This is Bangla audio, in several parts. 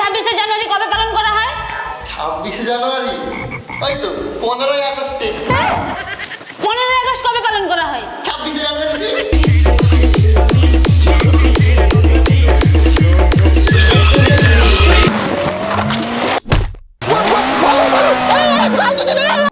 ছাব্বিশে জানুয়ারি কবে পালন করা হয়? ছাব্বিশে জানুয়ারি? ওই তো পনেরোই আগস্টে। পনেরোই আগস্ট কবে পালন করা হয়? ছাব্বিশে জানুয়ারিতে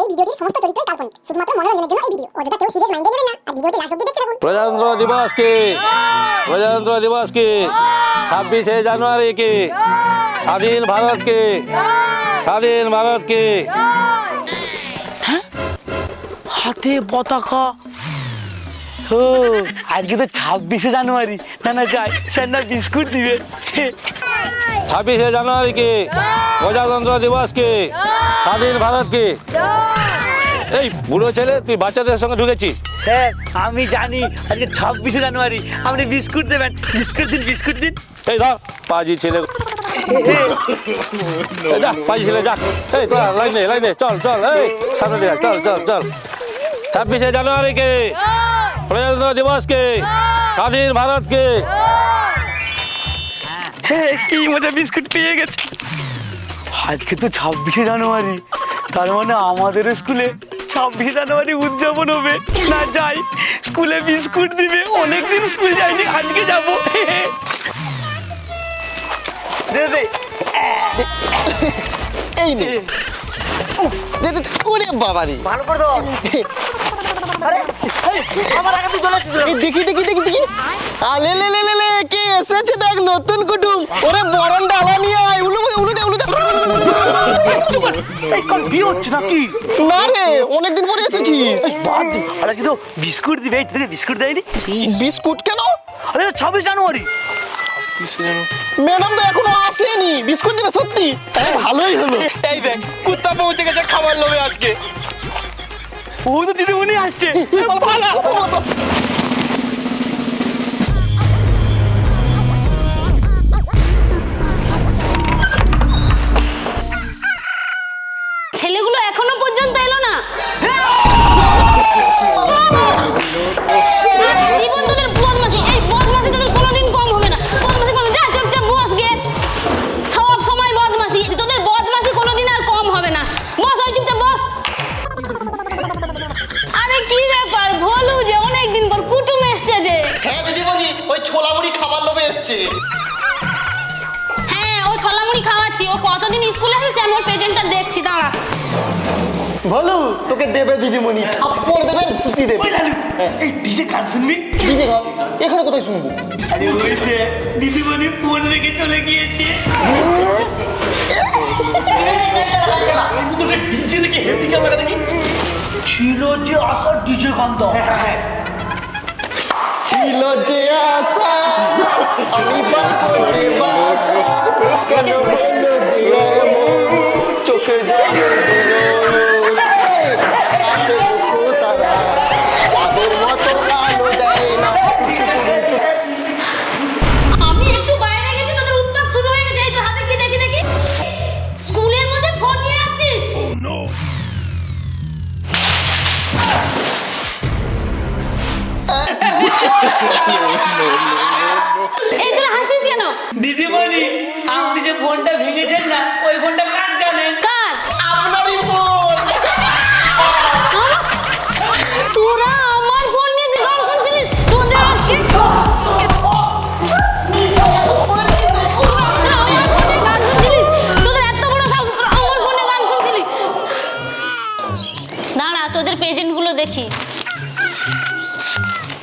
এই ভিডিওটির সমস্ত চরিত্রই কাল্পনিক শুধুমাত্র মনোরঞ্জনের জন্য এই ভিডিও। অযথা কেউ সিরিয়াস মাইন্ডে নেবেন না আর ভিডিওটি লাস্ট অব্দি দেখতে থাকুন। প্রজাতন্ত্র দিবস কি? প্রজাতন্ত্র দিবস কি? ছাব্বিশে জানুয়ারি কি? স্বাধীন ভারত কি স্বাধীন ভারত কি হাতে পতাকা। ও আজকে তো ছাব্বিশে জানুয়ারি। না না যাই স্যার না বিস্কুট দিবে। ছাব্বিশে জানুয়ারি কি প্রজাতন্ত্র দিবস কি স্বাধীন ভারত কি এই বুড়ো ছেলে তুই বাচ্চাদের সঙ্গে ঢুকেছিস? স্যার আমি জানি আজকে ছাব্বিশে জানুয়ারি। আপনি বিস্কুট দেবেন। বিস্কুট দিন বিস্কুট দিন। এই ধর পাজি ছেলে। যা পাজি যা এই তোরা লাইন দে চল চল এই সামনে দিয়ে চল চল চল ছাব্বিশে জানুয়ারি কে প্রজাতন্ত্র দিবস কে স্বাধীন ভারত কে হে, কি মজা বিস্কুট পেয়ে গেছে আজকে তো ছাব্বিশে জানুয়ারি তার মানে আমাদের স্কুলে ছাব্বিশে জানুয়ারি উদযাপন হবে না যাই স্কুলে বিস্কুট দিবে অনেকদিন স্কুল যাইনি আজকে যাব দে দে এই নে দে, দে, দে, ওরে বাবারি ভালো করে দাও আরে আমার আগে তুই চলে আসছিস। দেখি দেখি দেখি দেখি আলে লে লে লে লে কে এসেছে দেখ নতুন কুটুম ওরে বরণ ডালা নিয়ে আয় উলু উলু দে উলু দে কাল বিয়ে হচ্ছে নাকি না রে অনেকদিন পরে এসেছিস বাদ আর তো বিস্কুট দিবে এই বিস্কুট দেয়নি বিস্কুট কেন আরে ছাব্বিশ জানুয়ারি ম্যাডাম তো এখনও আসেনি। বিস্কুট দেবে সত্যি? তাহলে ভালোই হলো। এই দেখ কুত্তা পৌঁছে গেছে খাবার লোভে আজকে। ও তো দিদিমণি আসছে। এসছে হ্যাঁ ও ছলামুড়ি খাওয়াচ্ছি। ও কতদিন স্কুলে এসেছে? আমি ওর পেজেন্টটা দেখছি দাঁড়া। বলো তোকে দেবে দিদিমণি। থাপ্পড় দেবে? খুশি দেবে? ওই লালু এই ডিজে গান শুনবি? ডিজে গাও এখানে কোথায় শুনব? আরে ওই দে দিদিমণি ফোন রেখে চলে গিয়েছে। ডিজে দেখে হেভি ক্যামেরা দেখি। ছিল যে আসার ডিজে গান ছিল যে আশা আমি বাঁধতে বাসা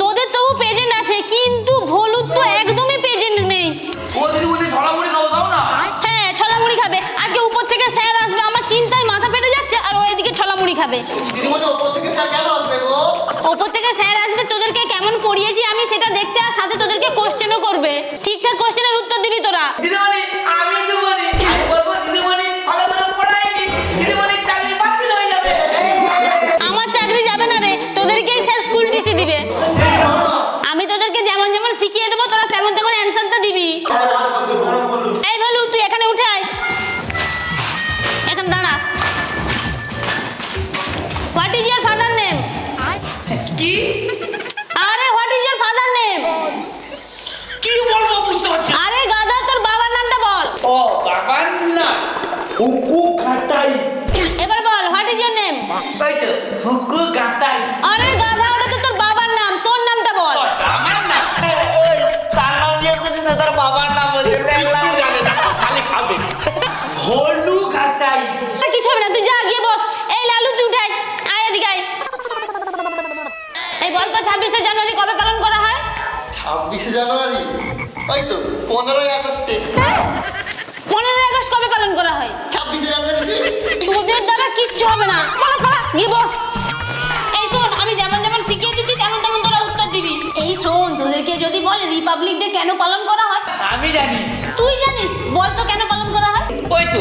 তোদের তবু পেজেন্ট আছে কিন্তু ভলুর তো একদমই পেজেন্ট নেই। ও দিদিমণি ঝড়ামুড়ি খাব দাও না? হ্যাঁ ছলামুড়ি খাবে। আজকে উপর থেকে স্যার আসবে আমার চিন্তায় মাথা ফেটে যাচ্ছে আর ও এদিকে ছলামুড়ি খাবে। দিদিমণি ওপর থেকে স্যার কেন আসবে গো? ওপর থেকে স্যার আসবে তোদেরকে কেমন পড়িয়েছি আমি সেটা দেখতে আর সাথে তোদেরকে কোশ্চেনও করবে। ঠিকঠাক কোশ্চেনের উত্তর দিবি তোরা। দিদিমণি দাঁড়া। What is your father name কি? আরে what is your father name কি বলব বুঝতে পারছি আরে গাদা তোর বাবার নামটা বল। ও বাবার নাম? হুকু কাটাই এবার বল হোয়াট ইজ ইয়ার নেম তাই তো হুকু কাটাই ওই তো পনেরোই আগস্টে। পনেরোই আগস্ট কবে পালন করা হয়? ছাব্বিশে জানুয়ারি। তোদের দ্বারা কিচ্ছু হবে না। পালা গিয়ে বস এই শোন আমি যেমন যেমন শিখিয়ে দিচ্ছি তেমন তেমন তোরা উত্তর দিবি। এই শোন তোদেরকে যদি বলে রিপাবলিক ডে কেন পালন করা হয়? আমি জানি। তুই জানিস বল তো কেন পালন করা হয়? ওই তো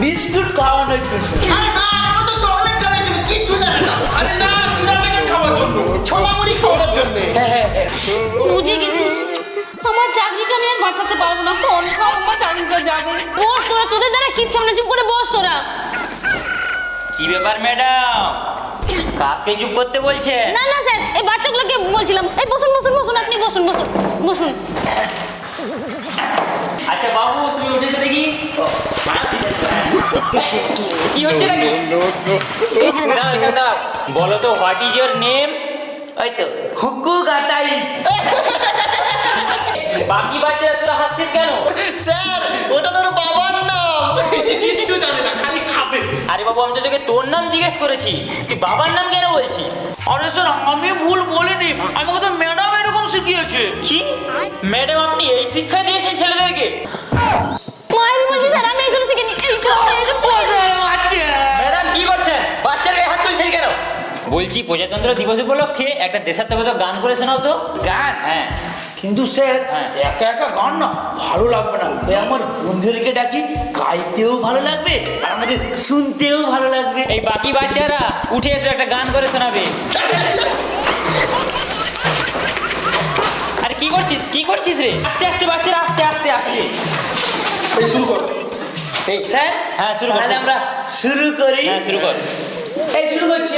বিস্কুট খাওয়ানোর জন্য আরে না আমরা তো চকলেট খাওয়ার জন্য কিচ্ছু জানে না। আরে না প্যাকেট খাওয়ার জন্য। ছোলা মুড়ি খাওয়ার জন্য। বাঁচাতে পারব না। কোন সব আমার চাকরিটা যাবে? বস তোরা তোদের দ্বারা কিচ্ছু হবে চুপ করে বস তোরা। কি ব্যাপার ম্যাডাম? কাকে চুপ করতে বলছে? না না স্যার এই বাচ্চাগুলোকে বলছিলাম। এই বসুন বসুন বসুন আপনি বসুন বসুন বসুন। আচ্ছা বাবু তুমি উঠেছো দেখি। কি হচ্ছে নাকি। বলো তো হোয়াট ইজ ইয়োর নেম ওই তো হুকু কাটাই বাকি বাচ্চারা কেন? স্যার ওটা তোর বাবার নাম। কিচ্ছু জানে না খালি খাবে। আরে বাবু আমি তো তোকে তোর নাম জিজ্ঞেস করেছি। তুই বাবার নাম কেন বলছিস? আরে স্যার আমি ভুল বলিনি। আমাকে তো ম্যাডাম এরকম শিখিয়েছে। কি? ম্যাডাম আপনি এই শিক্ষা দিয়েছেন ছেলেদেরকে? মায়ের বলছি স্যার আমি এইসব শিখিনি। এই এইসব ম্যাডাম কি করছেন? বাচ্চার গায়ে হাত তুলছেন কেন? বলছি প্রজাতন্ত্র দিবস উপলক্ষে একটা দেশাত্মবোধক গান করে শোনাও তো। গান? হ্যাঁ। কিন্তু স্যার হ্যাঁ। একা একা গান না ভালো লাগবে না। ওই আমার বন্ধুদেরকে ডাকি গাইতেও ভালো লাগবে আর আমাদের শুনতেও ভালো লাগবে। এই বাকি বাচ্চারা উঠে এসে একটা গান করে শোনাবে। আরে কি করছিস? কি করছিস রে? আস্তে আস্তে বাচ্চারা আস্তে আস্তে আস্তে। এই শুরু কর। এই স্যার হ্যাঁ, শুরু কর। তাহলে আমরা শুরু করি। হ্যাঁ শুরু কর। এই শুরু করছি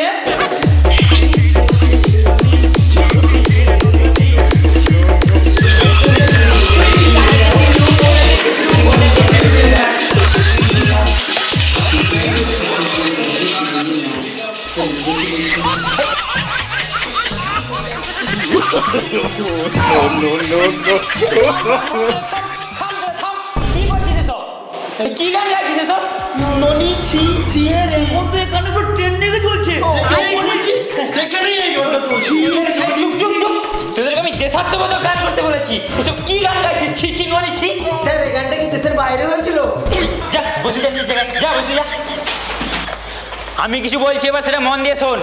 কি গান গাইছিস এসব? ননি ছি ছি ছি এখন তো এখানে পুরো ট্রেন্ডিংয়ে চলছে। সেখানেই এই গানটা চলছে। চুপ চুপ চুপ। তোদেরকে আমি দেশাত্মবোধক গান করতে বলেছি। এসব কি গান গাইছিস? ছি ছি ননি ছি। স্যার এই গানটা কি দেশের বাইরে হয়েছিল? যা বসে যা নিজ যা বসে যা। আমি কিছু বলছি এবার সেটা মন দিয়ে শোন।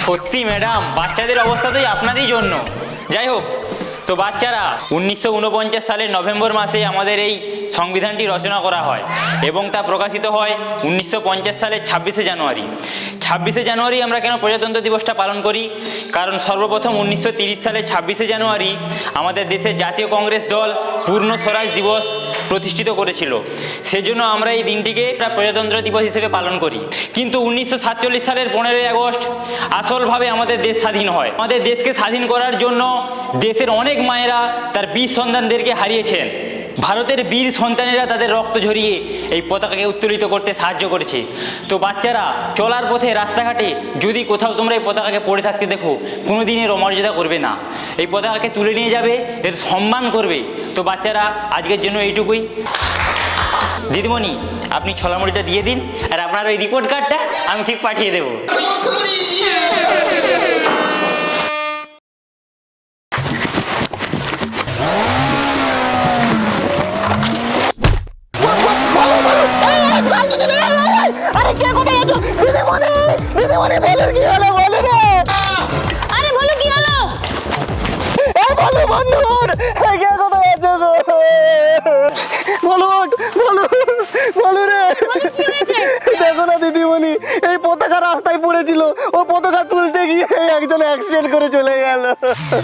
সত্যি ম্যাডাম বাচ্চাদের অবস্থা তো এই আপনারই জন্য। যাই হোক তো বাচ্চারা, উনিশশো উনপঞ্চাশ সালের নভেম্বর মাসে আমাদের এই সংবিধানটি রচনা করা হয় এবং তা প্রকাশিত হয় উনিশশো পঞ্চাশ সালের ছাব্বিশে জানুয়ারি। ছাব্বিশে জানুয়ারি আমরা কেন প্রজাতন্ত্র দিবসটা পালন করি? কারণ সর্বপ্রথম উনিশশো সালের ছাব্বিশে জানুয়ারি আমাদের দেশের জাতীয় কংগ্রেস দল পূর্ণ স্বরাজ দিবস প্রতিষ্ঠিত করেছিল। সেজন্য আমরা এই দিনটিকে প্রজাতন্ত্র দিবস হিসেবে পালন করি। কিন্তু উনিশশো সাতচল্লিশ সালের পনেরোই আগস্ট আসলভাবে আমাদের দেশ স্বাধীন হয়। আমাদের দেশকে স্বাধীন করার জন্য দেশের অনেক মায়েরা তার বীর সন্তানদেরকে হারিয়েছেন। ভারতের বীর সন্তানেরা তাদের রক্ত ঝরিয়ে এই পতাকাকে উত্তোলিত করতে সাহায্য করেছে। তো বাচ্চারা চলার পথে, রাস্তাঘাটে যদি কোথাও তোমরা এই পতাকাকে পড়ে থাকতে দেখো কোনোদিন এর অমর্যাদা করবে না। এই পতাকাকে তুলে নিয়ে যাবে, এর সম্মান করবে। তো বাচ্চারা, আজকের জন্য এইটুকুই। দিদিমণি, আপনি ছলামুড়িটা দিয়ে দিন, আর আপনার ওই রিপোর্ট কার্ডটা আমি ঠিক পাঠিয়ে দেবো। পতাকা তুলতে গিয়ে একজন অ্যাক্সিডেন্ট করে চলে গেল।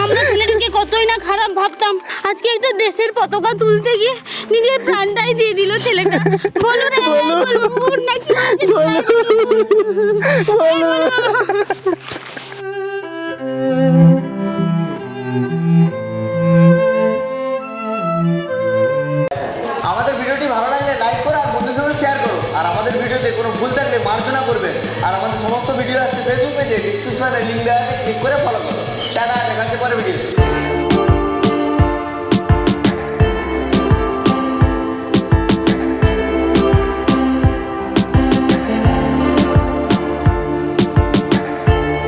আমরা ছেলেটিকে কতই না খারাপ ভাবতাম। আজকে একটা দেশের পতাকা তুলতে গিয়ে নিজের প্রাণটাই দিয়ে দিল ছেলেটা। বলো রে বলো। বলো নাকি হয়েছে? বলো ভিডিওতে কোনো ভুল থাকলে মার্জনা করবেন। আর আমাদের সমস্ত ভিডিও আসছে ফেসবুক পেজে ডিসক্রিপশনে লিঙ্ক দেওয়া আছে ক্লিক করে ফলো করো টাটা দেখাচ্ছে পরে ভিডিও